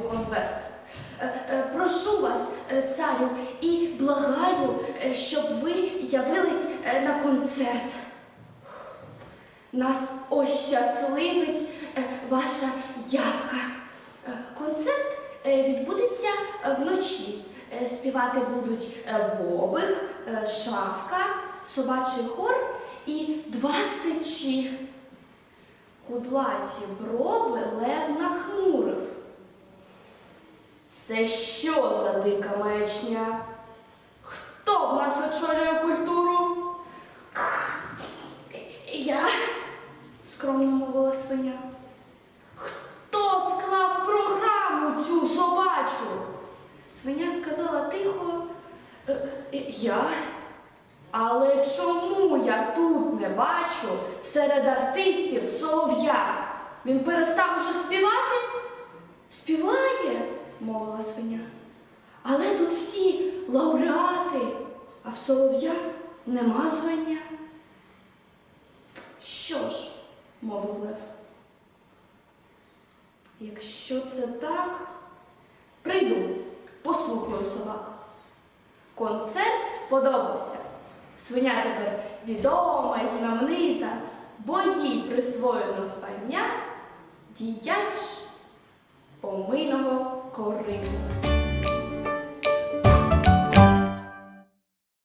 конверт. Е, е, Прошу вас, е, царю, і благаю, щоб ви явились на концерт. Нас ощасливить ваша явка. Концерт відбудеться вночі. Співати будуть бобик, шавка, собачий хор і два сичі. Кудлаті брови лев нахмурив. Це що за дика маячня? Хто в нас очолює культуру? Я, скромно мовила свиня. Хто склав програму цю собачу? Свиня сказала тихо, «Е, я. Але чому я тут не бачу серед артистів солов'я? Він перестав уже співати? Співає, мовила свиня. Але тут всі лауреати, а в солов'я нема звання. Що ж, мовив Лев. Якщо це так, прийду, послухаю собак. Концерт сподобався. Свиня тепер відома і знаменита, бо їй присвоєно звання діяч помийного кориту.